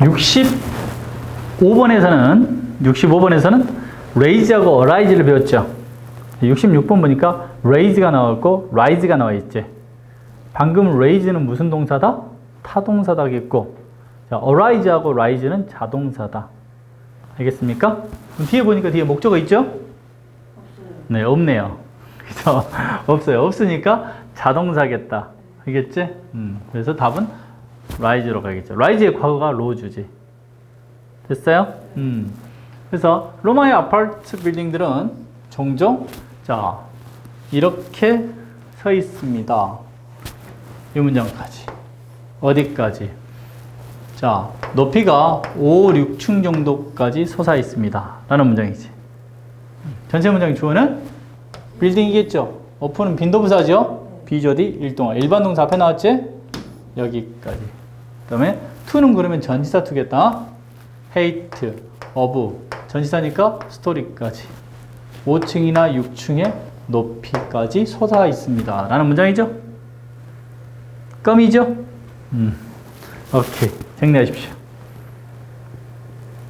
65번에서는 65번에서는 raise하고 arise를 배웠죠. 66번 보니까 raise가 나왔고 rise가 나와 있지. 방금 raise는 무슨 동사다? 타동사다겠고 자, arise하고 rise는 자동사다. 알겠습니까? 뒤에 보니까 뒤에 목적어 있죠? 네, 없네요. 그래서 없어요. 없으니까 자동사겠다. 알겠지? 음, 그래서 답은 rise로 가겠죠. rise의 과거가 로즈지. 됐어요? 음. 그래서 로마의 아파트 빌딩들은 종종 자 이렇게 서 있습니다. 이 문장까지 어디까지? 자 높이가 5, 6층 정도까지 솟아 있습니다. 라는 문장이지. 전체 문장 주어는 빌딩이겠죠. 오픈은 빈도부사죠. 비조디 일동아 일반 동사 앞에 나왔지? 여기까지. 그 다음에 to는 그러면 전치사 투겠다. hate, of 전치사니까 스토리까지 5층이나 6층의 높이까지 솟아 있습니다. 라는 문장이죠. 껌이죠? 음. 오케이. 정리하십시오.